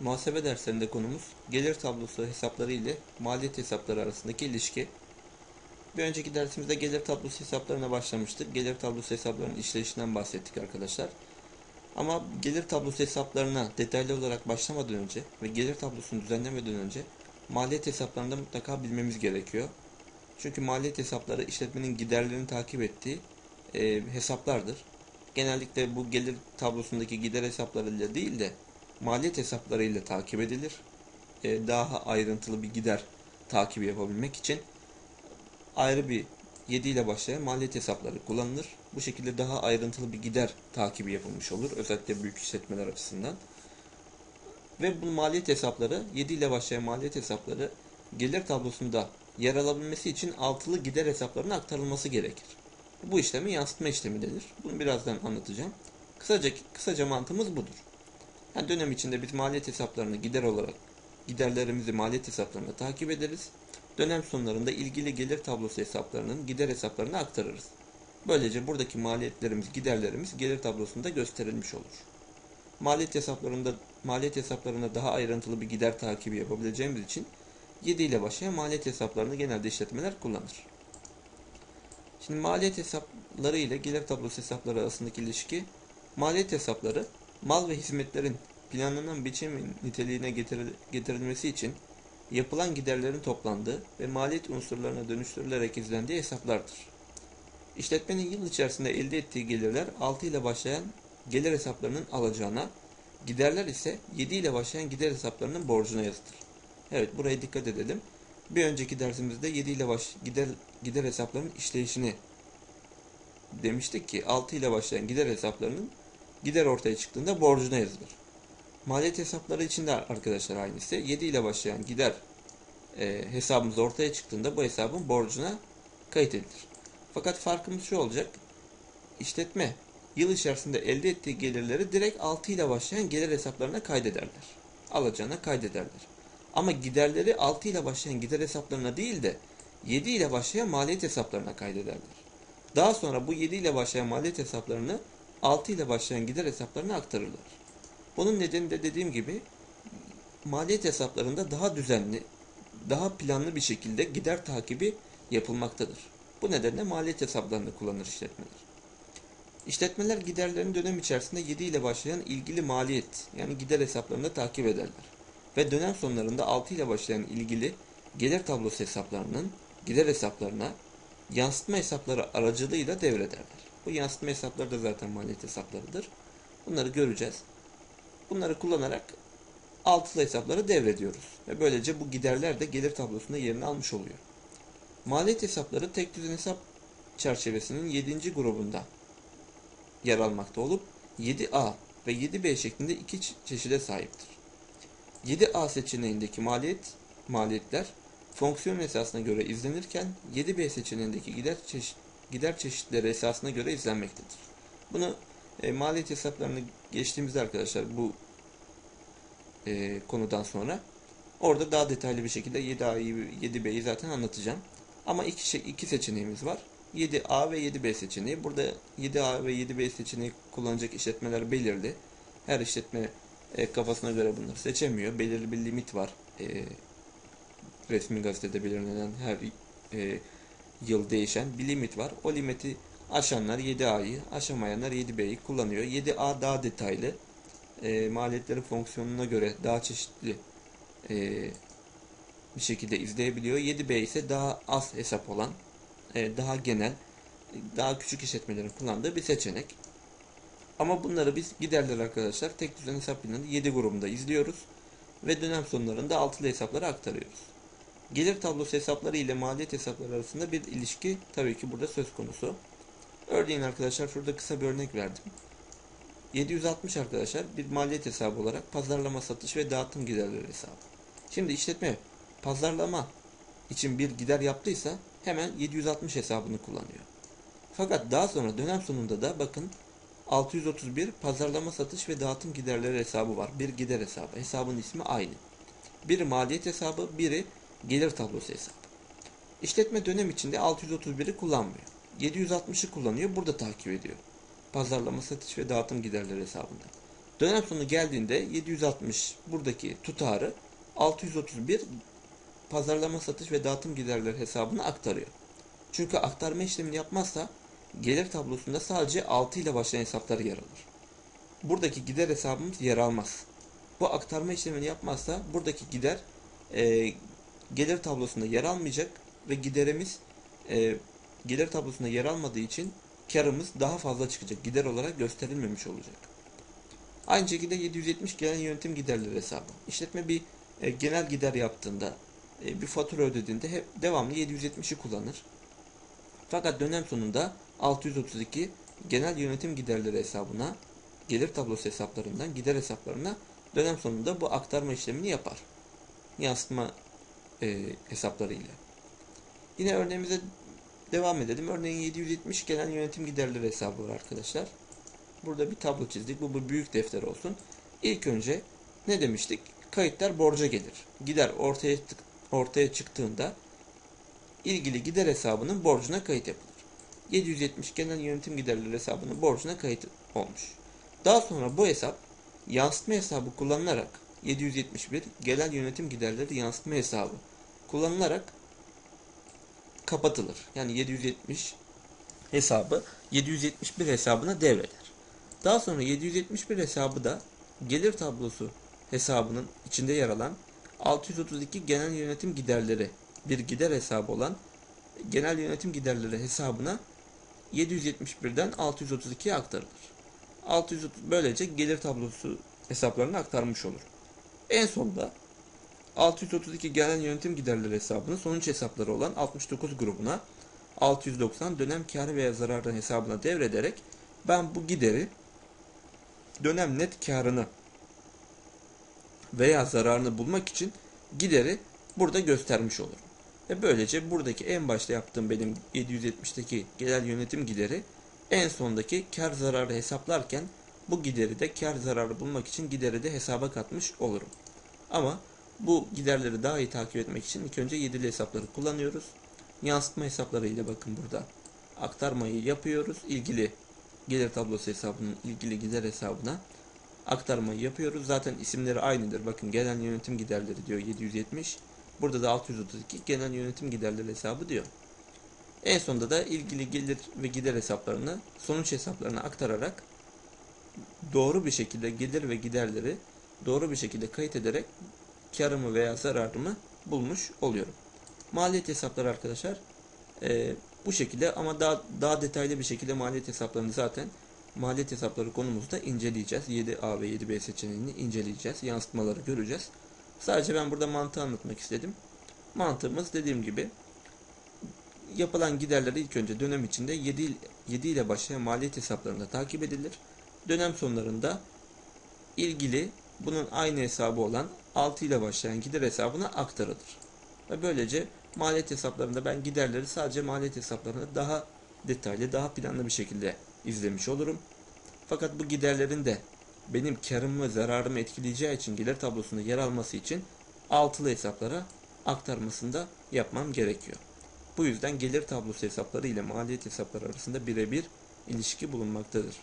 Muhasebe derslerinde konumuz gelir tablosu hesapları ile maliyet hesapları arasındaki ilişki. Bir önceki dersimizde gelir tablosu hesaplarına başlamıştık. Gelir tablosu hesaplarının işleyişinden bahsettik arkadaşlar. Ama gelir tablosu hesaplarına detaylı olarak başlamadan önce ve gelir tablosunu düzenlemeden önce maliyet hesaplarını da mutlaka bilmemiz gerekiyor. Çünkü maliyet hesapları işletmenin giderlerini takip ettiği e, hesaplardır. Genellikle bu gelir tablosundaki gider hesaplarıyla değil de maliyet hesaplarıyla takip edilir. E, daha ayrıntılı bir gider takibi yapabilmek için ayrı bir 7 ile başlayan maliyet hesapları kullanılır. Bu şekilde daha ayrıntılı bir gider takibi yapılmış olur. Özellikle büyük işletmeler açısından. Ve bu maliyet hesapları 7 ile başlayan maliyet hesapları gelir tablosunda yer alabilmesi için altılı gider hesaplarına aktarılması gerekir. Bu işlemi yansıtma işlemi denir. Bunu birazdan anlatacağım. Kısaca kısaca mantığımız budur. Yani dönem içinde biz maliyet hesaplarını gider olarak giderlerimizi maliyet hesaplarına takip ederiz. Dönem sonlarında ilgili gelir tablosu hesaplarının gider hesaplarına aktarırız. Böylece buradaki maliyetlerimiz, giderlerimiz gelir tablosunda gösterilmiş olur. Maliyet hesaplarında maliyet hesaplarına daha ayrıntılı bir gider takibi yapabileceğimiz için 7 ile başlayan maliyet hesaplarını genelde işletmeler kullanır. Şimdi maliyet hesapları ile gelir tablosu hesapları arasındaki ilişki maliyet hesapları mal ve hizmetlerin planlanan biçim niteliğine getirilmesi için yapılan giderlerin toplandığı ve maliyet unsurlarına dönüştürülerek izlendiği hesaplardır. İşletmenin yıl içerisinde elde ettiği gelirler 6 ile başlayan gelir hesaplarının alacağına, giderler ise 7 ile başlayan gider hesaplarının borcuna yazılır. Evet buraya dikkat edelim. Bir önceki dersimizde 7 ile baş, gider, gider hesaplarının işleyişini demiştik ki 6 ile başlayan gider hesaplarının gider ortaya çıktığında borcuna yazılır. Maliyet hesapları için de arkadaşlar aynısı. 7 ile başlayan gider e, hesabımız ortaya çıktığında bu hesabın borcuna kayıt edilir. Fakat farkımız şu olacak. İşletme yıl içerisinde elde ettiği gelirleri direkt 6 ile başlayan gelir hesaplarına kaydederler. Alacağına kaydederler. Ama giderleri 6 ile başlayan gider hesaplarına değil de 7 ile başlayan maliyet hesaplarına kaydederler. Daha sonra bu 7 ile başlayan maliyet hesaplarını 6 ile başlayan gider hesaplarına aktarırlar. Bunun nedeni de dediğim gibi maliyet hesaplarında daha düzenli, daha planlı bir şekilde gider takibi yapılmaktadır. Bu nedenle maliyet hesaplarını kullanır işletmeler. İşletmeler giderlerin dönem içerisinde 7 ile başlayan ilgili maliyet yani gider hesaplarını takip ederler. Ve dönem sonlarında 6 ile başlayan ilgili gelir tablosu hesaplarının gider hesaplarına yansıtma hesapları aracılığıyla devrederler. Bu yansıtma hesapları da zaten maliyet hesaplarıdır. Bunları göreceğiz. Bunları kullanarak altılı hesapları devrediyoruz. Ve böylece bu giderler de gelir tablosunda yerini almış oluyor. Maliyet hesapları tek düzen hesap çerçevesinin 7. grubunda yer almakta olup 7A ve 7B şeklinde iki çeşide sahiptir. 7A seçeneğindeki maliyet maliyetler fonksiyon esasına göre izlenirken 7B seçeneğindeki gider çeşit gider çeşitleri esasına göre izlenmektedir. Bunu e, maliyet hesaplarını geçtiğimizde arkadaşlar bu e, konudan sonra orada daha detaylı bir şekilde 7A'yı 7B'yi zaten anlatacağım. Ama iki, şey, iki seçeneğimiz var. 7A ve 7B seçeneği. Burada 7A ve 7B seçeneği kullanacak işletmeler belirli. Her işletme e, kafasına göre bunları seçemiyor. Belirli bir limit var. E, resmi gazetede belirlenen her e, yıl değişen bir limit var. O limiti aşanlar 7A'yı, aşamayanlar 7B'yi kullanıyor. 7A daha detaylı. E, maliyetleri fonksiyonuna göre daha çeşitli e, bir şekilde izleyebiliyor. 7B ise daha az hesap olan, e, daha genel, daha küçük işletmelerin kullandığı bir seçenek. Ama bunları biz giderler arkadaşlar tek düzen hesap planında 7 grubunda izliyoruz ve dönem sonlarında altılı hesaplara aktarıyoruz. Gelir tablosu hesapları ile maliyet hesapları arasında bir ilişki tabii ki burada söz konusu. Örneğin arkadaşlar şurada kısa bir örnek verdim. 760 arkadaşlar bir maliyet hesabı olarak pazarlama, satış ve dağıtım giderleri hesabı. Şimdi işletme pazarlama için bir gider yaptıysa hemen 760 hesabını kullanıyor. Fakat daha sonra dönem sonunda da bakın 631 pazarlama, satış ve dağıtım giderleri hesabı var. Bir gider hesabı. Hesabın ismi aynı. Biri maliyet hesabı, biri gelir tablosu hesabı. İşletme dönem içinde 631'i kullanmıyor. 760'ı kullanıyor. Burada takip ediyor. Pazarlama, satış ve dağıtım giderleri hesabında. Dönem sonu geldiğinde 760 buradaki tutarı 631 pazarlama satış ve dağıtım giderleri hesabına aktarıyor. Çünkü aktarma işlemini yapmazsa gelir tablosunda sadece 6 ile başlayan hesaplar yer alır. Buradaki gider hesabımız yer almaz. Bu aktarma işlemini yapmazsa buradaki gider e, gelir tablosunda yer almayacak ve giderimiz e, gelir tablosunda yer almadığı için karımız daha fazla çıkacak. Gider olarak gösterilmemiş olacak. Aynı şekilde 770 genel yönetim giderleri hesabı. İşletme bir e, genel gider yaptığında, e, bir fatura ödediğinde hep devamlı 770'i kullanır. Fakat dönem sonunda 632 genel yönetim giderleri hesabına, gelir tablosu hesaplarından gider hesaplarına dönem sonunda bu aktarma işlemini yapar. Yansıtma e, hesaplarıyla. Yine örneğimize devam edelim. Örneğin 770 genel yönetim giderleri hesabı var arkadaşlar. Burada bir tablo çizdik. Bu bir büyük defter olsun. İlk önce ne demiştik? Kayıtlar borca gelir. Gider ortaya ortaya çıktığında ilgili gider hesabının borcuna kayıt yapılır. 770 genel yönetim giderleri hesabının borcuna kayıt olmuş. Daha sonra bu hesap yansıtma hesabı kullanılarak 771 genel yönetim giderleri yansıtma hesabı kullanılarak kapatılır. Yani 770 hesabı 771 hesabına devreder. Daha sonra 771 hesabı da gelir tablosu hesabının içinde yer alan 632 genel yönetim giderleri bir gider hesabı olan genel yönetim giderleri hesabına 771'den 632'ye aktarılır. 630 böylece gelir tablosu hesaplarına aktarmış olur. En sonunda 632 genel yönetim giderleri hesabının sonuç hesapları olan 69 grubuna 690 dönem karı veya zararı hesabına devrederek ben bu gideri dönem net karını veya zararını bulmak için gideri burada göstermiş olurum. Ve böylece buradaki en başta yaptığım benim 770'teki genel yönetim gideri en sondaki kar zararı hesaplarken bu gideri de kar zararı bulmak için gideri de hesaba katmış olurum. Ama bu giderleri daha iyi takip etmek için ilk önce yedili hesapları kullanıyoruz. Yansıtma hesapları ile bakın burada aktarmayı yapıyoruz. İlgili gelir tablosu hesabının ilgili gider hesabına aktarmayı yapıyoruz. Zaten isimleri aynıdır. Bakın genel yönetim giderleri diyor 770. Burada da 632 genel yönetim giderleri hesabı diyor. En sonunda da ilgili gelir ve gider hesaplarını sonuç hesaplarına aktararak doğru bir şekilde gelir ve giderleri doğru bir şekilde kayıt ederek karımı veya zararımı bulmuş oluyorum. Maliyet hesapları arkadaşlar e, bu şekilde ama daha daha detaylı bir şekilde maliyet hesaplarını zaten maliyet hesapları konumuzda inceleyeceğiz. 7A ve 7B seçeneğini inceleyeceğiz. Yansıtmaları göreceğiz. Sadece ben burada mantığı anlatmak istedim. Mantığımız dediğim gibi yapılan giderleri ilk önce dönem içinde 7, 7 ile başlayan maliyet hesaplarında takip edilir. Dönem sonlarında ilgili bunun aynı hesabı olan 6 ile başlayan gider hesabına aktarılır. Ve böylece maliyet hesaplarında ben giderleri sadece maliyet hesaplarında daha detaylı, daha planlı bir şekilde izlemiş olurum. Fakat bu giderlerin de benim karımı zararımı etkileyeceği için gelir tablosunda yer alması için altılı hesaplara aktarmasını da yapmam gerekiyor. Bu yüzden gelir tablosu hesapları ile maliyet hesapları arasında birebir ilişki bulunmaktadır.